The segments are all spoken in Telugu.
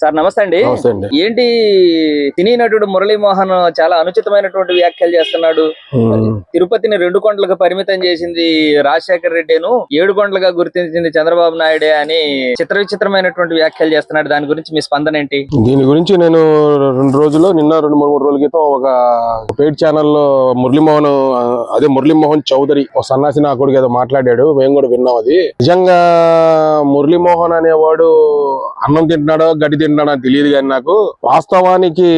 సార్ నమస్తే అండి. ఏంటి సినీ నటుడు మురళీమోహన్ చాలా అనుచితమైనటువంటి వ్యాఖ్యలు చేస్తున్నాడు. తిరుపతిని రెండు కొండలకు పరిమితం చేసింది రాజశేఖర రెడ్డిను ఏడు కొండలుగా గుర్తించింది చంద్రబాబు నాయుడే అని చిత్ర విచిత్రమైనటువంటి వ్యాఖ్యలు చేస్తున్నాడు. దాని గురించి మీ స్పందన ఏంటి? దీని గురించి నేను రెండు రోజులు నిన్న రెండు మూడు మూడు రోజుల క్రితం ఒక పెయిడ్ ఛానల్లో మురళీమోహన్ అదే మురళీమోహన్ చౌదరి ఒక సన్నాసి నా కొడుకు ఏదో మాట్లాడాడు. మేము కూడా విన్నాం అది. నిజంగా మురళీమోహన్ అనేవాడు అన్నం తింటున్నాడో గడ్డి తింటున్నాడో తెలియదు కానీ నాకు. వాస్తవానికి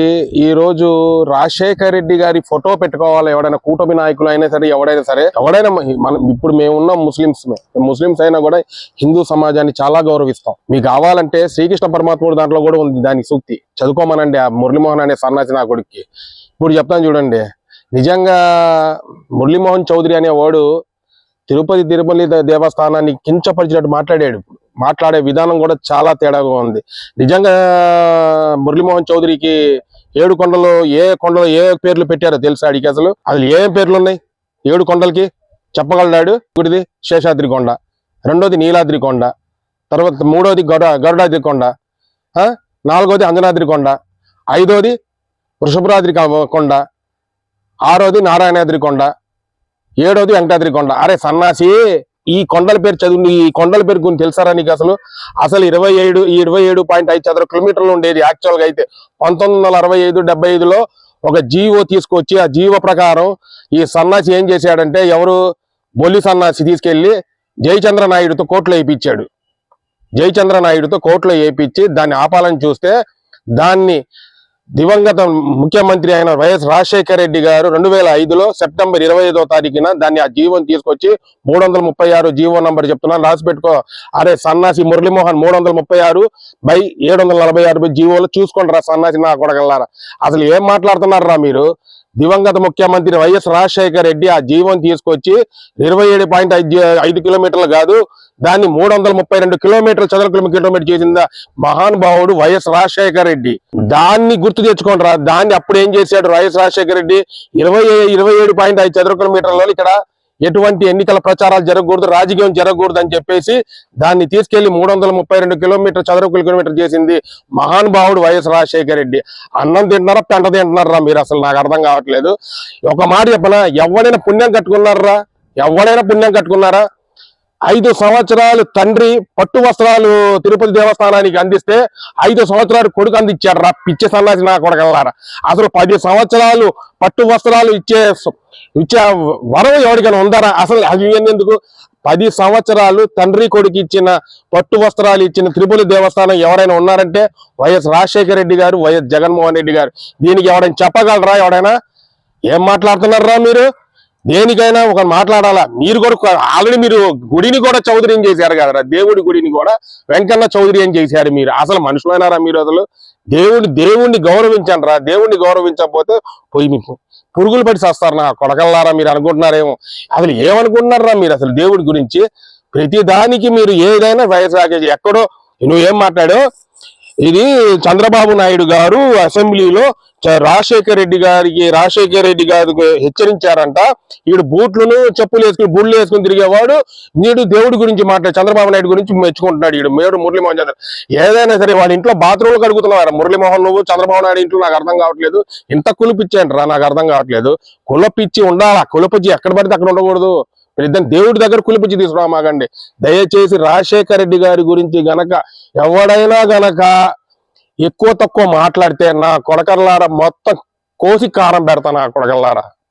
ఈ రోజు రాజశేఖర్ రెడ్డి గారి ఫోటో పెట్టుకోవాలి ఎవడైనా కూటమి నాయకులు అయినా సరే ఎవడైనా సరే. ఎవడైనా మనం ఇప్పుడు మేము ఉన్నాం ముస్లిమ్స్ ముస్లిమ్స్ అయినా కూడా హిందూ సమాజాన్ని చాలా గౌరవిస్తాం. మీకు కావాలంటే శ్రీకృష్ణ పరమాత్ముడు దాంట్లో కూడా ఉంది దాని సూక్తి. చదువుకోమనండి ఆ మురళీమోహన్ అనే సన్నాసి నా కొడుక్కి. ఇప్పుడు చెప్తాను చూడండి. నిజంగా మురళీమోహన్ చౌదరి అనేవాడు తిరుపతి తిరుపతి దేవస్థానాన్ని కించపరిచినట్టు మాట్లాడాడు ఇప్పుడు. మాట్లాడే విధానం కూడా చాలా తేడాగా ఉంది. నిజంగా మురళీమోహన్ చౌదరికి ఏడు కొండలు ఏ కొండలు ఏ పేర్లు పెట్టారో తెలుసా అడిగి అసలు? అసలు ఏం పేర్లు ఉన్నాయి? ఏడు కొండలకి? చెప్పగలడాడు ఒకటిది శేషాద్రి కొండ రెండోది నీలాద్రి కొండ తర్వాత మూడోది గరుడ గరుడాద్రి కొండ నాలుగోది అంజనాద్రి కొండ ఐదోది వృషభరాద్రి కొండ ఆరోది నారాయణాద్రి కొండ ఏడోది వెంకటాద్రి కొండ. అరే సన్నాసి ఈ కొండల పేరు చదువు ఈ కొండల పేరు గురించి తెలుసారా నీకు అసలు? అసలు ఇరవై ఏడు ఈ ఇరవై ఏడు పాయింట్ ఐదు చదర కిలోమీటర్లు ఉండేది యాక్చువల్గా అయితే. పంతొమ్మిది వందల అరవై ఐదు డెబ్బై ఐదులో ఒక జీవో తీసుకొచ్చి ఆ జీవో ప్రకారం ఈ సన్నాసి ఏం చేశాడంటే ఎవరు? బొల్లి సన్నాసి తీసుకెళ్ళి జయచంద్ర నాయుడుతో కోర్టులో వేయించాడు. జయచంద్ర నాయుడుతో కోర్టులో వేయించి దాన్ని ఆపాలని చూస్తే దాన్ని దివంగత ముఖ్యమంత్రి అయిన వైఎస్ రాజశేఖర రెడ్డి గారు రెండు వేల ఐదులో సెప్టెంబర్ ఇరవై ఐదో తారీఖున దాన్ని ఆ జీవోని తీసుకొచ్చి మూడు వందల ముప్పై ఆరు జీవో నంబర్ చెప్తున్నాను. రాసి పెట్టుకో. అరే సన్నాసి మురళీమోహన్ మూడు వందల ముప్పై ఆరు బై ఏడు వందల నలభై ఆరు బై జీవోలు చూసుకోండి రా సన్నాసి నా కొడగలరా అసలు ఏం మాట్లాడుతున్నారా మీరు? దివంగత ముఖ్యమంత్రి వైఎస్ రాజశేఖర రెడ్డి ఆ జీవోని తీసుకొచ్చి ఇరవై ఏడు పాయింట్ ఐదు ఐదు కిలోమీటర్లు కాదు దాన్ని మూడు వందల ముప్పై రెండు కిలోమీటర్ల చదర కిలోమీటర్ చేసిందా మహానుభావుడు వైఎస్ రాజశేఖర రెడ్డి. దాన్ని గుర్తు తెచ్చుకోండి దాన్ని అప్పుడు ఏం చేశాడు వైఎస్ రాజశేఖర రెడ్డి? ఇరవై ఇరవై ఏడు పాయింట్ ఐదు చదర కిలోమీటర్లలో ఇక్కడ ఎటువంటి ఎన్నికల ప్రచారాలు జరగకూడదు రాజకీయం జరగకూడదు అని చెప్పేసి దాన్ని తీసుకెళ్ళి మూడు వందల ముప్పై రెండు కిలోమీటర్ చదరపు కిలోమీటర్ చేసింది మహానుభావుడు వైఎస్ రాజశేఖర రెడ్డి. అన్నం తింటున్నారా పెంట తింటున్నారా మీరు? అసలు నాకు అర్థం కావట్లేదు. ఒక మాట చెప్పనా? ఎవరైనా పుణ్యం కట్టుకున్నారా? ఎవరైనా పుణ్యం కట్టుకున్నారా? ఐదు సంవత్సరాలు తండ్రి పట్టు వస్త్రాలు తిరుపతి దేవస్థానానికి అందిస్తే ఐదు సంవత్సరాలు కొడుకు అందించాడు రా పిచ్చి సన్నాసి నా కొడగలరా అసలు పది సంవత్సరాలు పట్టు వస్త్రాలు ఇచ్చే ఇచ్చే వరం ఎవరికైనా ఉందారా? అసలు అవి ఎందుకు? పది సంవత్సరాలు తండ్రి కొడుకు ఇచ్చిన పట్టు వస్త్రాలు ఇచ్చిన తిరుపతి దేవస్థానం ఎవరైనా ఉన్నారంటే వైఎస్ రాజశేఖర రెడ్డి గారు వైఎస్ జగన్మోహన్ రెడ్డి గారు. దీనికి ఎవరైనా చెప్పగలరా ఎవడైనా ఏం మాట్లాడుతున్నారా మీరు? దేనికైనా ఒక మాట్లాడాలా? మీరు కూడా ఆల్రెడీ మీరు గుడిని కూడా చౌదరిని చేశారు కదరా. దేవుడి గుడిని కూడా వెంకన్న చౌదరి ఏం చేశారు మీరు. అసలు మనుషులైనారా మీరు అసలు? దేవుడి దేవుణ్ణి గౌరవించండి రా. దేవుణ్ణి గౌరవించకపోతే పోయి మీకు పురుగులు పడి చేస్తారు నా కొడకల్లారా మీరు అనుకుంటున్నారేమో. అసలు ఏమనుకుంటున్నారా మీరు అసలు దేవుడి గురించి? ప్రతి దానికి మీరు ఏదైనా వైఎస్ఆర్ ఎక్కడో నువ్వు ఏం మాట్లాడో ఇది చంద్రబాబు నాయుడు గారు అసెంబ్లీలో చ- రాజశేఖర రెడ్డి గారికి రాజశేఖర రెడ్డి గారికి హెచ్చరించారంట. ఈడు బూట్లను చెప్పులు వేసుకుని బుళ్ళు వేసుకుని తిరిగేవాడు. వీడు దేవుడి గురించి మాట్లాడు చంద్రబాబు నాయుడు గురించి మెచ్చుకుంటున్నాడు ఈడు. మేడు మురళీమోహన్ చంద్ర ఏదైనా సరే వాడి ఇంట్లో బాత్రూమ్లు కడుగుతున్నారు మురళీమోహన్ నువ్వు చంద్రబాబు నాయుడు ఇంట్లో నాకు అర్థం కావట్లేదు. ఇంత కులిపిచ్చాను రా నాకు అర్థం కావట్లేదు. కులపిచ్చి ఉండాలా? కులపిచ్చి ఎక్కడ పడితే అక్కడ ఉండకూడదు. ఇద్దరు దేవుడి దగ్గర కులిపిచ్చి తీసుకురామాగండి. దయచేసి రాజశేఖర రెడ్డి గారి గురించి గనక ఎవడైనా గనక ఎక్కువ తక్కువ మాట్లాడితే నా కొడకల్లారా మొత్తం కోసి కారం పెడతా నా కొడకల్లారా?